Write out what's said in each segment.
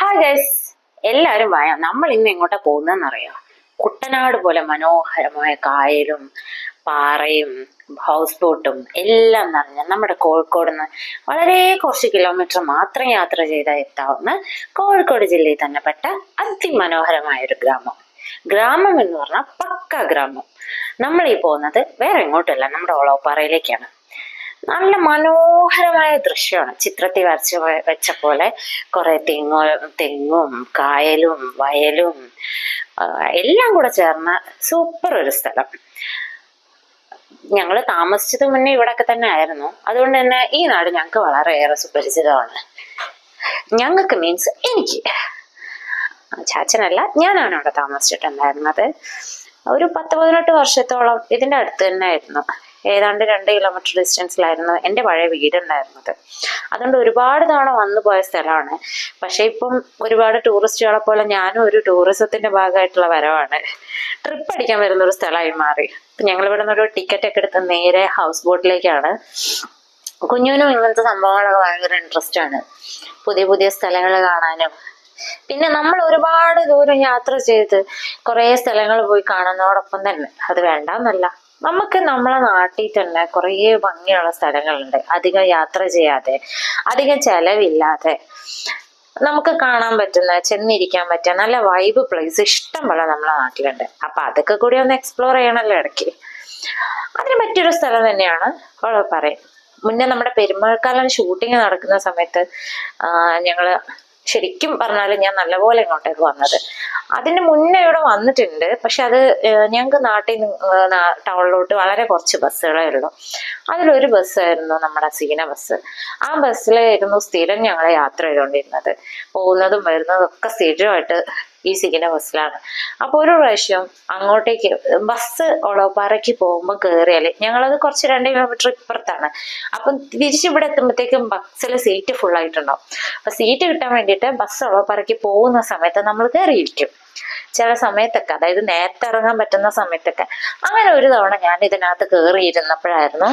Hi guys എല്ലാവരും വായ? നമ്മൾ ഇന്ന് എങ്ങോട്ടാ പോകുന്നതെന്നറിയാം? കുട്ടനാട് പോലെ മനോഹരമായ കായലും പാറയും ഹൗസ് ബോട്ടും എല്ലാം നിറഞ്ഞ നമ്മുടെ കോഴിക്കോട് നിന്ന് വളരെ കുറച്ച് കിലോമീറ്റർ മാത്രം യാത്ര ചെയ്താൽ എത്താവുന്ന കോഴിക്കോട് ജില്ലയിൽ തന്നെ പെട്ട അതിമനോഹരമായ ഒരു ഗ്രാമം. ഗ്രാമം എന്ന് പറഞ്ഞാൽ പക്ക ഗ്രാമം. നമ്മൾ ഈ പോകുന്നത് വേറെ എങ്ങോട്ടല്ല നമ്മുടെ ഓളോപ്പാറയിലേക്കാണ്. നല്ല മനോഹരമായ ദൃശ്യമാണ്. ചിത്രത്തിൽ വരച്ച വെച്ച പോലെ കുറെ തെങ്ങോ തെങ്ങും കായലും വയലും എല്ലാം കൂടെ ചേർന്ന സൂപ്പർ ഒരു സ്ഥലം. ഞങ്ങൾ താമസിച്ചത് മുന്നേ ഇവിടൊക്കെ തന്നെ ആയിരുന്നു. അതുകൊണ്ട് തന്നെ ഈ നാട് ഞങ്ങൾക്ക് വളരെയേറെ സുപരിചിതമാണ്. ഞങ്ങൾക്ക് മീൻസ് എനിക്ക്. ചാച്ചനല്ല ഞാനാണ് അവിടെ താമസിച്ചിട്ടുണ്ടായിരുന്നത്. ഒരു പത്ത് പതിനെട്ട് വർഷത്തോളം ഇതിന്റെ അടുത്ത് തന്നെ ആയിരുന്നു. ഏതാണ്ട് രണ്ട് കിലോമീറ്റർ ഡിസ്റ്റൻസിലായിരുന്നു എന്റെ പഴയ വീടുണ്ടായിരുന്നത്. അതുകൊണ്ട് ഒരുപാട് തവണ വന്നു പോയ സ്ഥലമാണ്. പക്ഷേ ഇപ്പം ഒരുപാട് ടൂറിസ്റ്റുകളെ പോലെ ഞാനും ഒരു ടൂറിസത്തിന്റെ ഭാഗമായിട്ടുള്ള വരവാണ്. ട്രിപ്പ് അടിക്കാൻ വരുന്ന ഒരു സ്ഥലമായി മാറി. ഞങ്ങൾ ഇവിടെ നിന്നൊരു ടിക്കറ്റ് ഒക്കെ എടുത്ത് നേരെ ഹൗസ് ബോട്ടിലേക്കാണ് കുഞ്ഞുവിനും ഇങ്ങനത്തെ സംഭവങ്ങളൊക്കെ ഭയങ്കര ഇൻട്രസ്റ്റ് ആണ്. പുതിയ പുതിയ സ്ഥലങ്ങൾ കാണാനും. പിന്നെ നമ്മൾ ഒരുപാട് ദൂരം യാത്ര ചെയ്ത് കുറേ സ്ഥലങ്ങൾ പോയി കാണുന്നതോടൊപ്പം തന്നെ അത് വേണ്ടെന്നല്ല. നമുക്ക് നമ്മളെ നാട്ടിൽ തന്നെ കുറേ ഭംഗിയുള്ള സ്ഥലങ്ങളുണ്ട്. അധികം യാത്ര ചെയ്യാതെ അധികം ചെലവില്ലാതെ. നമുക്ക് കാണാൻ പറ്റുന്ന ചെന്നിരിക്കാൻ പറ്റുക നല്ല വൈബ് പ്ലേസ് ഇഷ്ടം പോലെ നമ്മളെ നാട്ടിലുണ്ട്. അപ്പൊ അതൊക്കെ കൂടി ഒന്ന് എക്സ്പ്ലോർ ചെയ്യണമല്ലോ ഇടയ്ക്ക്. അതിന് പറ്റിയൊരു സ്ഥലം തന്നെയാണ് പറയും മുന്നേ നമ്മുടെ പെരുമഴക്കാലം ഷൂട്ടിങ് നടക്കുന്ന സമയത്ത് ഞങ്ങൾ ശരിക്കും പറഞ്ഞാൽ ഞാൻ നല്ലപോലെ ഇങ്ങോട്ടേക്ക് വന്നത്. അതിന് മുന്നേ ഇവിടെ വന്നിട്ടുണ്ട്. പക്ഷെ അത് ഞങ്ങൾക്ക് നാട്ടിൽ ടൗണിലോട്ട് വളരെ കുറച്ച് ബസ്സുകളേ ഉള്ളൂ. അതിലൊരു ബസ്സായിരുന്നു നമ്മുടെ സീന ബസ്. ആ ബസ്സിലായിരുന്നു സ്ഥിരം ഞങ്ങൾ യാത്ര ചെയ്തുകൊണ്ടിരുന്നത് പോകുന്നതും വരുന്നതും ഒക്കെ സ്ഥിരമായിട്ട് ഈ സീന ബസ്സിലാണ്. അപ്പോൾ ഒരു പ്രാവശ്യം അങ്ങോട്ടേക്ക് ബസ് ഒളവപ്പാറയ്ക്ക് പോകുമ്പോൾ കയറിയാൽ ഞങ്ങളത് കുറച്ച് രണ്ട് കിലോമീറ്റർ ഇപ്പുറത്താണ് അപ്പം തിരിച്ചിവിടെ എത്തുമ്പോഴത്തേക്കും ബസ്സിൽ സീറ്റ് ഫുൾ ആയിട്ടുണ്ടാവും. അപ്പൊ സീറ്റ് കിട്ടാൻ വേണ്ടിയിട്ട് ബസ് ഒളവപ്പാറയ്ക്ക് പോകുന്ന സമയത്ത് നമ്മൾ കയറിയിരിക്കും ചില സമയത്തൊക്കെ അതായത് നേരത്തെ ഇറങ്ങാൻ പറ്റുന്ന സമയത്തൊക്കെ. അങ്ങനെ ഒരു തവണ ഞാൻ ഇതിനകത്ത് കയറിയിരുന്നപ്പോഴായിരുന്നു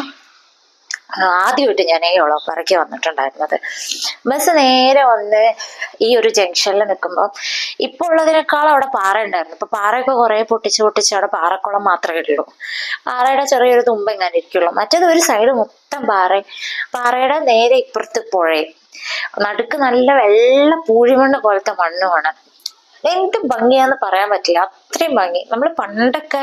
ആദ്യമായിട്ട് ഞാൻ ഈ ഒളപ്പറയ്ക്ക് വന്നിട്ടുണ്ടായിരുന്നത്. ബസ് നേരെ വന്ന് ഈ ഒരു ജംഗ്ഷനിൽ നിൽക്കുമ്പോൾ ഇപ്പോൾ ഉള്ളതിനേക്കാൾ അവിടെ പാറ ഉണ്ടായിരുന്നു ഇപ്പൊ പാറയൊക്കെ കുറെ പൊട്ടിച്ച് പൊട്ടിച്ച് അവിടെ പാറക്കുളം മാത്രമേ ഉള്ളൂ. പാറയുടെ ചെറിയൊരു തുമ്പ് ഞാൻ ഇരിക്കുള്ളൂ. മറ്റേത് ഒരു സൈഡ് മൊത്തം പാറ പാറയുടെ നേരെ ഇപ്പുറത്ത് പുഴയും. നടുക്ക് നല്ല വെള്ള പൂഴിമണ്ണ് പോലത്തെ മണ്ണുമാണ്. എന്ത് ഭംഗിയാന്ന് പറയാൻ പറ്റില്ല. അത്രയും ഭംഗി. നമ്മൾ പണ്ടൊക്കെ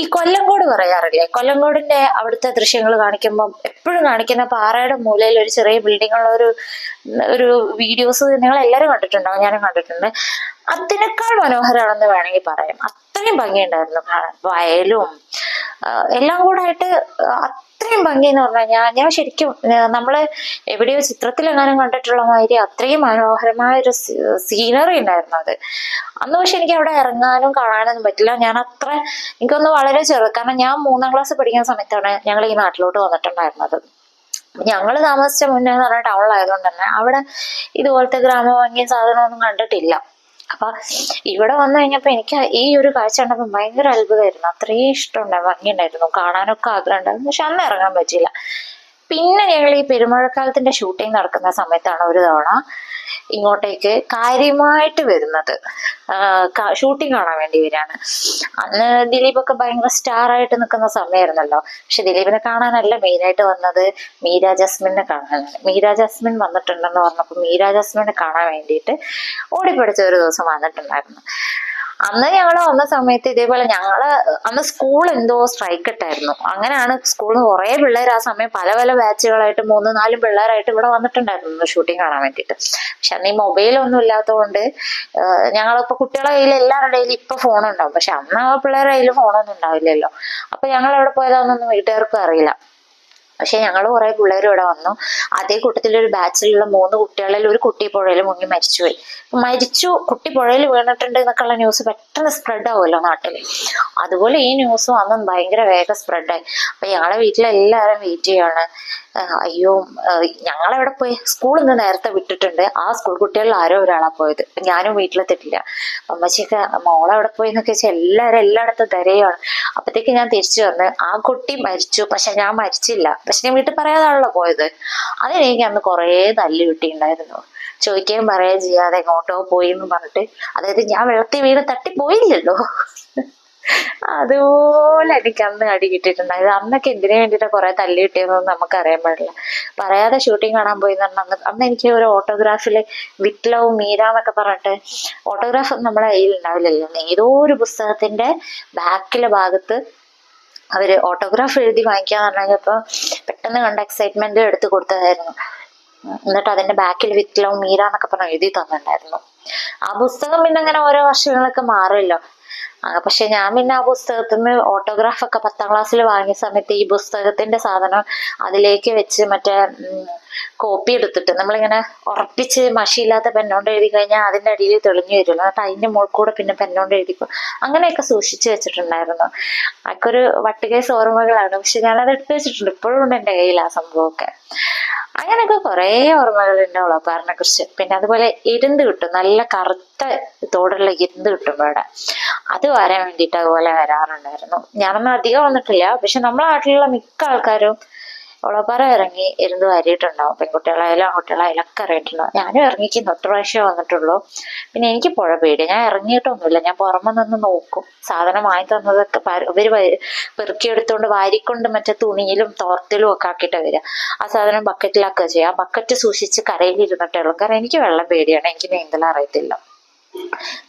ഈ കൊല്ലങ്കോട് പറയാറില്ലേ? കൊല്ലങ്കോടിന്റെ അവിടുത്തെ ദൃശ്യങ്ങൾ കാണിക്കുമ്പോൾ എപ്പോഴും കാണിക്കുന്ന പാറയുടെ മൂലയിൽ ഒരു ചെറിയ ബിൽഡിംഗ് ഉള്ള ഒരു ഒരു വീഡിയോസ് നിങ്ങൾ എല്ലാവരും കണ്ടിട്ടുണ്ടാവും. ഞാനും കണ്ടിട്ടുണ്ട്. അതിനേക്കാൾ മനോഹരമാണെന്ന് വേണമെങ്കിൽ പറയാം. അത്രയും ഭംഗിയുണ്ടായിരുന്നു. വയലും എല്ലാം കൂടെ ആയിട്ട് അത്രയും ഭംഗി എന്ന് പറഞ്ഞു കഴിഞ്ഞാൽ ഞാൻ ശരിക്കും നമ്മൾ എവിടെയോ ചിത്രത്തിലെങ്ങാനും കണ്ടിട്ടുള്ള മാതിരി അത്രയും മനോഹരമായ ഒരു സീനറി ഉണ്ടായിരുന്നു അത്. അന്ന് പക്ഷെ എനിക്ക് അവിടെ ഇറങ്ങാനും കാണാനൊന്നും പറ്റില്ല. ഞാൻ അത്ര എനിക്കൊന്ന് വളരെ ചെറു കാരണം ഞാൻ മൂന്നാം ക്ലാസ് പഠിക്കുന്ന സമയത്താണ് ഞങ്ങൾ ഈ നാട്ടിലോട്ട് വന്നിട്ടുണ്ടായിരുന്നത്. ഞങ്ങൾ താമസിച്ച മുന്നേ എന്ന് പറഞ്ഞാൽ ടൗണിലായതുകൊണ്ട് തന്നെ അവിടെ ഇതുപോലത്തെ ഗ്രാമഭംഗിയും സാധനമൊന്നും കണ്ടിട്ടില്ല. അപ്പൊ ഇവിടെ വന്നു കഴിഞ്ഞപ്പോ എനിക്ക് ഈ ഒരു കാഴ്ച കണ്ടപ്പോ ഭയങ്കര അത്ഭുതമായിരുന്നു. അത്രയും ഇഷ്ടമുണ്ടായിരുന്നു ഭംഗിയുണ്ടായിരുന്നു കാണാനൊക്കെ ആഗ്രഹം ഉണ്ടായിരുന്നു. പക്ഷെ അന്ന് ഇറങ്ങാൻ പറ്റിയില്ല. പിന്നെ ഞങ്ങൾ ഈ പെരുമഴക്കാലത്തിന്റെ ഷൂട്ടിംഗ് നടക്കുന്ന സമയത്താണ് ഒരു തവണ ഇങ്ങോട്ടേക്ക് കാര്യമായിട്ട് വരുന്നത്. ഷൂട്ടിംഗ് കാണാൻ വേണ്ടി വരികയാണ്. അന്ന് ദിലീപൊക്കെ ഭയങ്കര സ്റ്റാർ ആയിട്ട് നിൽക്കുന്ന സമയമായിരുന്നല്ലോ. പക്ഷെ ദിലീപിനെ കാണാനല്ല മെയിൻ ആയിട്ട് വന്നത് മീര ജസ്മിനെ കാണാനാണ്. മീര ജസ്മിൻ വന്നിട്ടുണ്ടെന്ന് പറഞ്ഞപ്പോൾ മീര ജസ്മിനെ കാണാൻ വേണ്ടിയിട്ട് ഓടിപ്പിടിച്ച ഒരു ദിവസം വന്നിട്ടുണ്ടായിരുന്നു. അന്ന് ഞങ്ങൾ വന്ന സമയത്ത് ഇതേപോലെ ഞങ്ങൾ അന്ന് സ്കൂൾ എന്തോ സ്ട്രൈക്ക് ഇട്ടായിരുന്നു. അങ്ങനെയാണ് സ്കൂളിൽ നിന്ന് കുറേ പിള്ളേർ ആ സമയം പല പല ബാച്ചുകളായിട്ട് മൂന്ന് നാലും പിള്ളേരായിട്ട് ഇവിടെ വന്നിട്ടുണ്ടായിരുന്നു ഷൂട്ടിംഗ് കാണാൻ വേണ്ടിട്ട് പക്ഷെ അന്ന് ഈ മൊബൈലൊന്നും ഇല്ലാത്തതുകൊണ്ട് ഞങ്ങളിപ്പോ കുട്ടികളെ കയ്യിൽ എല്ലാവരുടെ ഇപ്പൊ ഫോൺ ഉണ്ടാവും. പക്ഷെ അന്ന് ആ പിള്ളേരുടെ കയ്യിൽ ഫോണൊന്നും ഉണ്ടാവില്ലല്ലോ. അപ്പൊ ഞങ്ങൾ എവിടെ പോയതാണെന്നൊന്നും വീട്ടുകാർക്കും അറിയില്ല. പക്ഷെ ഞങ്ങൾ കുറെ പിള്ളേർ ഇവിടെ വന്നു. അതേ കൂട്ടത്തിൽ ഒരു ബാച്ചിലുള്ള മൂന്ന് കുട്ടികളിൽ ഒരു കുട്ടി പുഴയിൽ മുങ്ങി മരിച്ചുപോയി. മരിച്ചു. കുട്ടി പുഴയിൽ വീണിട്ടുണ്ട് എന്നൊക്കെയുള്ള ന്യൂസ് പെട്ടെന്ന് സ്പ്രെഡ് ആവുമല്ലോ നാട്ടിൽ അതുപോലെ ഈ ന്യൂസ് അന്നും ഭയങ്കര വേഗം സ്പ്രെഡായി അപ്പൊ ഞങ്ങളെ വീട്ടിലെല്ലാവരും വെയിറ്റ് ചെയ്യാണ്. അയ്യോ ഞങ്ങളെവിടെ പോയി? സ്കൂളിൽ നിന്ന് നേരത്തെ വിട്ടിട്ടുണ്ട്. ആ സ്കൂൾ കുട്ടികളിൽ ആരോ ഒരാളാ പോയത്. ഞാനും വീട്ടിലെത്തിയിട്ടില്ല. അമ്മച്ചിക്ക് മോളെവിടെ പോയി എന്നൊക്കെ വെച്ചാൽ എല്ലാവരും എല്ലായിടത്തും തിരയാണ് അപ്പത്തേക്ക് ഞാൻ തിരിച്ചു വന്ന് ആ കുട്ടി മരിച്ചു. പക്ഷെ ഞാൻ മരിച്ചില്ല. പക്ഷെ ഞാൻ വീട്ടിൽ പറയാതാണല്ലോ പോയത്. അതിനെനിക്ക് അന്ന് കുറേ തല്ല് കിട്ടിയിട്ടുണ്ടായിരുന്നു. ചോദിക്കുകയും പറയുകയും ചെയ്യാതെ എങ്ങോട്ടോ പോയി എന്ന് പറഞ്ഞിട്ട്. അതായത് ഞാൻ വെള്ളത്തിൽ വീണ് തട്ടിപ്പോയില്ലല്ലോ. അതുപോലെ എനിക്ക് അന്ന് അടി കിട്ടിയിട്ടുണ്ടായത് അന്നൊക്കെ എന്തിനു വേണ്ടിയിട്ട് കുറെ തല്ലി കിട്ടിയതെന്ന് നമുക്ക് അറിയാൻ പാടില്ല. പറയാതെ ഷൂട്ടിംഗ് കാണാൻ പോയി എന്ന് പറഞ്ഞാൽ അന്ന് എനിക്ക് ഒരു ഓട്ടോഗ്രാഫിൽ വിപ്ലവ് മീര എന്നൊക്കെ പറഞ്ഞിട്ട് ഓട്ടോഗ്രാഫ് നമ്മളെ കയ്യിൽ ഉണ്ടാവില്ലല്ലോ ഏതോ ഒരു പുസ്തകത്തിന്റെ ബാക്കിലെ ഭാഗത്ത് അവർ ഓട്ടോഗ്രാഫ് എഴുതി വാങ്ങിക്കാന്ന് ഇപ്പൊ പെട്ടെന്ന് കണ്ട എക്സൈറ്റ്മെന്റ് എടുത്ത് കൊടുത്തതായിരുന്നു. എന്നിട്ട് അതിന്റെ ബാക്കിൽ വിത്ലവും മീര എന്നൊക്കെ പറഞ്ഞ് എഴുതി തന്നിട്ടുണ്ടായിരുന്നു. ആ പുസ്തകം പിന്നെ അങ്ങനെ ഓരോ വർഷങ്ങളൊക്കെ മാറുമല്ലോ പക്ഷെ ഞാൻ പിന്നെ ആ പുസ്തകത്തിൽ നിന്ന് ഓട്ടോഗ്രാഫ് ഒക്കെ പത്താം ക്ലാസ്സിൽ വാങ്ങിയ സമയത്ത് ഈ പുസ്തകത്തിന്റെ സാധനം അതിലേക്ക് വെച്ച് മറ്റേ കോപ്പി എടുത്തിട്ട് നമ്മളിങ്ങനെ ഉറപ്പിച്ച് മഷിയില്ലാത്ത പെന്നോണ്ട് എഴുതി കഴിഞ്ഞാൽ അതിന്റെ അടിയിൽ തെളിഞ്ഞു വരുമല്ലോ. എന്നിട്ട് അതിന്റെ മുകളിൽ കൂടെ പിന്നെ പെന്നോണ്ട് എഴുതിക്കും അങ്ങനെയൊക്കെ സൂക്ഷിച്ചു വെച്ചിട്ടുണ്ടായിരുന്നു. അതൊക്കെ ഒരു വട്ടുകേസ് ഓർമ്മകളാണ്. പക്ഷെ ഞാനത് എടുത്തു വെച്ചിട്ടുണ്ട്. ഇപ്പോഴും ഉണ്ട് എന്റെ കയ്യിൽ ആ സംഭവമൊക്കെ. അങ്ങനെയൊക്കെ കുറേ ഓർമ്മകളുണ്ട് ഉളപ്പാറിനെ കുറിച്ച്. പിന്നെ അതുപോലെ ഇരുന്ന് കിട്ടും. നല്ല കറുത്ത തോടുള്ള ഇരുന്ന് കിട്ടും ഇവിടെ അത് വരാൻ വേണ്ടിയിട്ട് അതുപോലെ വരാറുണ്ടായിരുന്നു. ഞാനൊന്നും അധികം വന്നിട്ടില്ല. പക്ഷെ നമ്മളെ നാട്ടിലുള്ള മിക്ക ആൾക്കാരും ഉളപ്പാറ ഇറങ്ങി ഇരുന്ന് വരിയിട്ടുണ്ടാവും. പെൺകുട്ടികളായാലും ആൺകുട്ടികളായാലും ഒക്കെ ഇറങ്ങിയിട്ടുണ്ടാവും. ഞാനും ഇറങ്ങിക്കുന്നു ഒറ്റ പ്രാവശ്യം വന്നിട്ടുള്ളൂ. പിന്നെ എനിക്ക് പുഴ പേടി. ഞാൻ ഇറങ്ങിയിട്ടൊന്നുമില്ല. ഞാൻ പുറമെ നിന്ന് നോക്കും. സാധനം വാങ്ങി തന്നതൊക്കെ ഇവർ പെറുക്കിയെടുത്തോണ്ട് വാരിക്കൊണ്ട് മറ്റേ തുണിയിലും തോർത്തിലും ഒക്കെ ആക്കിയിട്ട് വരിക. ആ സാധനം ബക്കറ്റിലാക്കുക ചെയ്യുക. ആ ബക്കറ്റ് സൂക്ഷിച്ച് കരയിൽ ഇരുന്നിട്ടേ ഉള്ളൂ. കാരണം എനിക്ക് വെള്ളം പേടിയാണ്. എനിക്ക് നീന്തൽ അറിയത്തില്ല.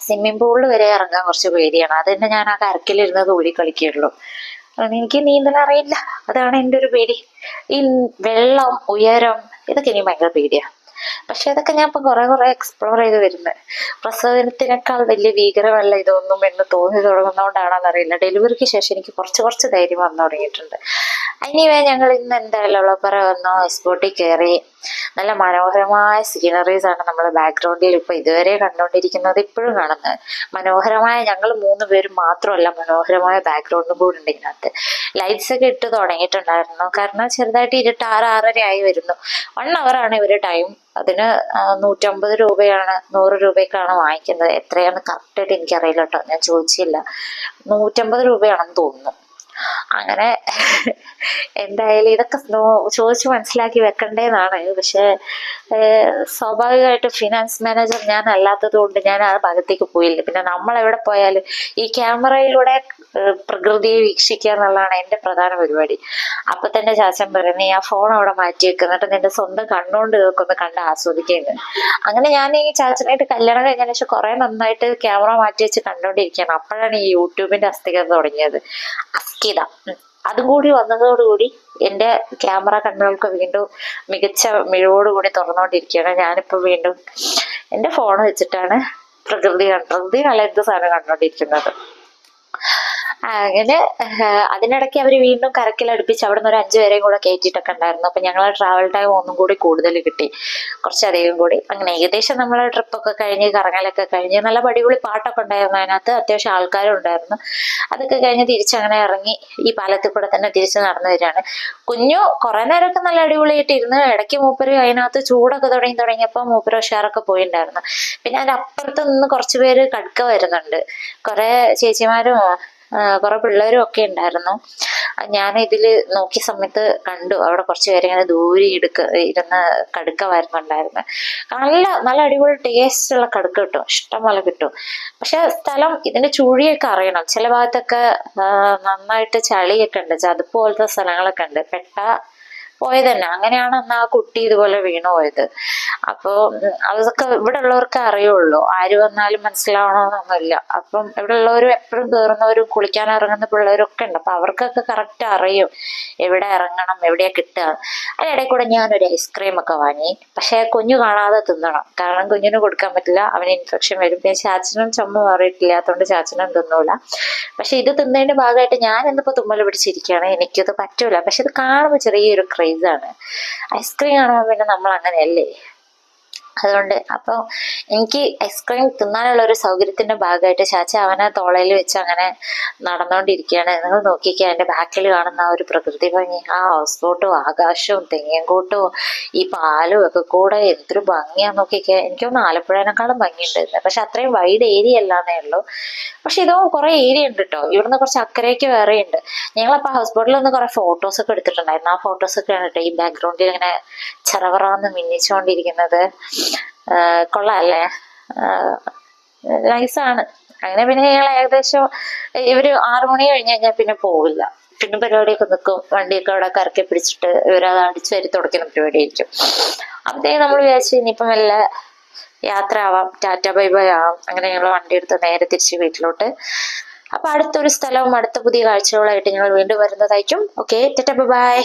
സ്വിമ്മിംഗ് പൂളിൽ വരെ ഇറങ്ങാൻ കുറച്ച് പേടിയാണ്. അത് തന്നെ ഞാൻ ആ കരക്കിലിരുന്ന് കൂടി കാരണം എനിക്ക് നീന്തൽ അറിയില്ല. അതാണ് എന്റെ ഒരു പേടി. ഈ വെള്ളം ഉയരം ഇതൊക്കെ എനിക്ക് ഭയങ്കര പേടിയാണ് പക്ഷെ അതൊക്കെ ഞാൻ ഇപ്പം കുറെ കുറെ എക്സ്പ്ലോർ ചെയ്ത് വരുന്നത്. പ്രസവത്തിനേക്കാൾ വലിയ ഭീകരമല്ല ഇതൊന്നും എന്ന് തോന്നി തുടങ്ങുന്നതുകൊണ്ടാണെന്ന് അറിയില്ല ഡെലിവറിക്ക് ശേഷം എനിക്ക് കുറച്ച് കുറച്ച് ധൈര്യം വന്നു തുടങ്ങിയിട്ടുണ്ട്. അനിവേ ഞങ്ങൾ ഇന്ന് എന്തായാലും ഉള്ളപ്പറ വന്നു. ഹൗസ് ബോട്ടിൽ കയറി. നല്ല മനോഹരമായ സീനറീസ് ആണ് നമ്മൾ ബാക്ക്ഗ്രൗണ്ടിൽ ഇപ്പോൾ ഇതുവരെ കണ്ടുകൊണ്ടിരിക്കുന്നത് ഇപ്പോഴും കാണുന്നത്. മനോഹരമായ ഞങ്ങൾ മൂന്ന് പേരും മാത്രമല്ല മനോഹരമായ ബാക്ക്ഗ്രൗണ്ടും കൂടെ ഉണ്ട് ഇതിനകത്ത്. ലൈറ്റ്സ് ഒക്കെ ഇട്ട് തുടങ്ങിയിട്ടുണ്ടായിരുന്നു. കാരണം ചെറുതായിട്ട് ഇരുട്ട് ആറ് ആറര ആയി വരുന്നു. വൺ ആണ് ഇവർ ടൈം അതിന് നൂറ്റമ്പത് രൂപയാണ് നൂറ് രൂപയ്ക്കാണ് വാങ്ങിക്കുന്നത്. എത്രയാണ് കറക്റ്റായിട്ട് എനിക്കറിയില്ല കേട്ടോ. ഞാൻ ചോദിച്ചില്ല. നൂറ്റമ്പത് രൂപയാണെന്ന് തോന്നുന്നു. അങ്ങനെ എന്തായാലും ഇതൊക്കെ ചോദിച്ചു മനസ്സിലാക്കി വെക്കണ്ടേന്നാണ്. പക്ഷെ സ്വാഭാവികമായിട്ടും ഫിനാൻസ് മാനേജർ ഞാൻ അല്ലാത്തത് കൊണ്ട് ഞാൻ ആ ഭാഗത്തേക്ക് പോയില്ല. പിന്നെ നമ്മൾ എവിടെ പോയാലും ഈ ക്യാമറയിലൂടെ പ്രകൃതിയെ വീക്ഷിക്കുക എന്നുള്ളതാണ് എന്റെ പ്രധാന പരിപാടി. അപ്പൊ തന്നെ ചാച്ചൻ പറയും നീ ആ ഫോൺ അവിടെ മാറ്റി വെക്കുക എന്നിട്ട് നിന്റെ സ്വന്തം കണ്ണുകൊണ്ട് ഇതൊക്കെ കണ്ട് ആസ്വദിക്കുന്നത് അങ്ങനെ ഞാൻ ഈ ചാച്ചനായിട്ട് കല്യാണം കഴിഞ്ഞ ശേഷം കുറെ നന്നായിട്ട് ക്യാമറ മാറ്റി വെച്ച് കണ്ടുകൊണ്ടിരിക്കുകയാണ് അപ്പോഴാണ് ഈ യൂട്യൂബിന്റെ അസ്ഥികത തുടങ്ങിയത്. അസ്ഥിത. ഉം. അതും കൂടി വന്നതോടുകൂടി എന്റെ ക്യാമറ കണ്ണുകൾക്ക് വീണ്ടും മികച്ച മിഴിവോടുകൂടി തുറന്നുകൊണ്ടിരിക്കുകയാണ് ഞാനിപ്പോൾ വീണ്ടും എന്റെ ഫോൺ വെച്ചിട്ടാണ് പ്രകൃതി പ്രകൃതി എന്ത് സാധനം കണ്ടുകൊണ്ടിരിക്കുന്നത് അങ്ങനെ അതിനിടയ്ക്ക് അവർ വീണ്ടും കരക്കിലടുപ്പിച്ച് അവിടെ നിന്ന് ഒരു അഞ്ചു പേരെയും കൂടെ കയറ്റിയിട്ടൊക്കെ ഉണ്ടായിരുന്നു. അപ്പൊ ഞങ്ങൾ ട്രാവൽ ടൈം ഒന്നും കൂടി കൂടുതൽ കിട്ടി. കുറച്ചധികം കൂടി. അങ്ങനെ ഏകദേശം നമ്മൾ ട്രിപ്പൊക്കെ കഴിഞ്ഞ് കറങ്ങലൊക്കെ കഴിഞ്ഞ് നല്ല പടിപൊളി പാട്ടൊക്കെ ഉണ്ടായിരുന്നു അതിനകത്ത്. അത്യാവശ്യം ആൾക്കാരും ഉണ്ടായിരുന്നു. അതൊക്കെ കഴിഞ്ഞ് തിരിച്ചങ്ങനെ ഇറങ്ങി ഈ പാലത്തിൽ കൂടെ തന്നെ തിരിച്ച് നടന്നു വരികയാണ്. കുഞ്ഞു കുറെ നേരമൊക്കെ നല്ല അടിപൊളിയായിട്ട് ഇരുന്ന് ഇടയ്ക്ക് മൂപ്പര് അതിനകത്ത് ചൂടൊക്കെ തുടങ്ങി തുടങ്ങിയപ്പോൾ മൂപ്പര് ഉഷാറൊക്കെ പോയിണ്ടായിരുന്നു. പിന്നെ അതിന്റെ അപ്പുറത്ത് നിന്ന് കുറച്ച് പേര് കടുക്ക വരുന്നുണ്ട്. കുറേ ചേച്ചിമാരും കുറെ പിള്ളേരും ഒക്കെ ഉണ്ടായിരുന്നു ഞാൻ ഇതിൽ നോക്കിയ സമയത്ത് കണ്ടു. അവിടെ കുറച്ച് പേര് ഇങ്ങനെ ദൂരെ എടുക്ക ഇരുന്ന് കടുക്ക വരുന്നുണ്ടായിരുന്നു നല്ല നല്ല അടിപൊളി ടേസ്റ്റ് ഉള്ള കടുക്ക കിട്ടും. ഇഷ്ടം പോലെ കിട്ടും. പക്ഷെ സ്ഥലം ഇതിന്റെ ചുഴിയൊക്കെ അറിയണം. ചില ഭാഗത്തൊക്കെ നന്നായിട്ട് ചളിയൊക്കെ ഉണ്ട്. ചതുപ്പ് പോലത്തെ സ്ഥലങ്ങളൊക്കെ ഉണ്ട്. പെട്ട പോയത് തന്നെ അങ്ങനെയാണ് അന്ന് ആ കുട്ടി ഇതുപോലെ വീണു പോയത്. അപ്പോ അതൊക്കെ ഇവിടെ ഉള്ളവർക്ക് അറിയുള്ളൂ. ആര് വന്നാലും മനസ്സിലാവണമെന്നൊന്നുമില്ല. അപ്പം ഇവിടെ ഉള്ളവരും എപ്പോഴും കയറുന്നവരും കുളിക്കാൻ ഇറങ്ങുന്ന പിള്ളേരൊക്കെ ഉണ്ട്. അപ്പൊ അവർക്കൊക്കെ കറക്റ്റ് അറിയും. എവിടെ ഇറങ്ങണം എവിടെയാ കിട്ടുക. അതിനിടയിൽ കൂടെ ഒരു ഐസ്ക്രീം ഒക്കെ വാങ്ങി. പക്ഷെ കുഞ്ഞു കാണാതെ തിന്നണം. കാരണം കുഞ്ഞിന് കൊടുക്കാൻ പറ്റില്ല. അവന് ഇൻഫെക്ഷൻ വരും. പിന്നെ ചാച്ചനും ചുമ മാറിയിട്ടില്ലാത്തതുകൊണ്ട് ചാച്ചനും തിന്നൂല. പക്ഷെ ഇത് തിന്നതിന്റെ ഭാഗമായിട്ട് ഞാൻ ഇന്നിപ്പോ തുമ്മൽ പിടിച്ചിരിക്കുകയാണ്. എനിക്കത് പറ്റൂല. പക്ഷെ ഇത് കാണുമ്പോൾ ചെറിയൊരു ക്രേസാണ് ഐസ്ക്രീം കാണുമ്പോൾ പിന്നെ നമ്മൾ അങ്ങനെയല്ലേ അതുകൊണ്ട് അപ്പോൾ എനിക്ക് ഐസ്ക്രീം തിന്നാനുള്ള ഒരു സൗകര്യത്തിന്റെ ഭാഗമായിട്ട് ചാച്ച അവനെ തോളയിൽ വെച്ച് അങ്ങനെ നടന്നുകൊണ്ടിരിക്കുകയാണ് നിങ്ങൾ നോക്കിക്കുക എന്റെ ബാക്കിൽ കാണുന്ന ആ ഒരു പ്രകൃതി ഭംഗി ആ ഹൗസ് ബോട്ടും ആകാശവും തെങ്ങിൻകൂട്ടും ഈ പാലും ഒക്കെ കൂടെ എന്തൊരു ഭംഗിയാന്ന് നോക്കിക്കുക എനിക്കൊന്ന് ആലപ്പുഴേനേക്കാളും ഭംഗിയുണ്ട് പക്ഷെ അത്രയും വൈഡ് ഏരിയ അല്ലാന്നേ ഉള്ളൂ. പക്ഷെ ഇതോ കുറേ ഏരിയ ഉണ്ട് കേട്ടോ ഇവിടുന്ന് കുറച്ച് അക്കരയ്ക്ക് വേറെ ഉണ്ട് ഞങ്ങളപ്പോൾ ഹൗസ് ബോട്ടിൽ ഒന്ന് കുറേ ഫോട്ടോസ് ഒക്കെ എടുത്തിട്ടുണ്ടായിരുന്നു. ആ ഫോട്ടോസ് ഒക്കെയാണ് കേട്ടോ ഈ ബാക്ക്ഗ്രൗണ്ടിൽ ഇങ്ങനെ ചെറവറാന്ന് മിന്നിച്ചുകൊണ്ടിരിക്കുന്നത്. കൊള്ളാല്ലേ? നൈസാണ്. അങ്ങനെ പിന്നെ ഞങ്ങൾ ഏകദേശം ഇവർ ആറു മണി കഴിഞ്ഞ് കഴിഞ്ഞാൽ പിന്നെ പോവില്ല. പിന്നെ പരിപാടിയൊക്കെ നിൽക്കും വണ്ടിയൊക്കെ അവിടെ കറക്കി പിടിച്ചിട്ട് ഇവരത് അടിച്ചു വരി തുടക്കുന്ന പരിപാടി ആയിരിക്കും. അപ്പോഴത്തേക്ക് നമ്മൾ വിചാരിച്ചു ഇനിയിപ്പം വല്ല യാത്ര ആവാം ടാറ്റ ബൈ ബൈ ആവാം. അങ്ങനെ ഞങ്ങൾ വണ്ടി എടുത്ത് നേരെ തിരിച്ച് വീട്ടിലോട്ട്. അപ്പൊ അടുത്തൊരു സ്ഥലവും അടുത്ത പുതിയ കാഴ്ചകളായിട്ട് ഞങ്ങൾ വീണ്ടും വരുന്നതായിരിക്കും. Okay tata bye bye.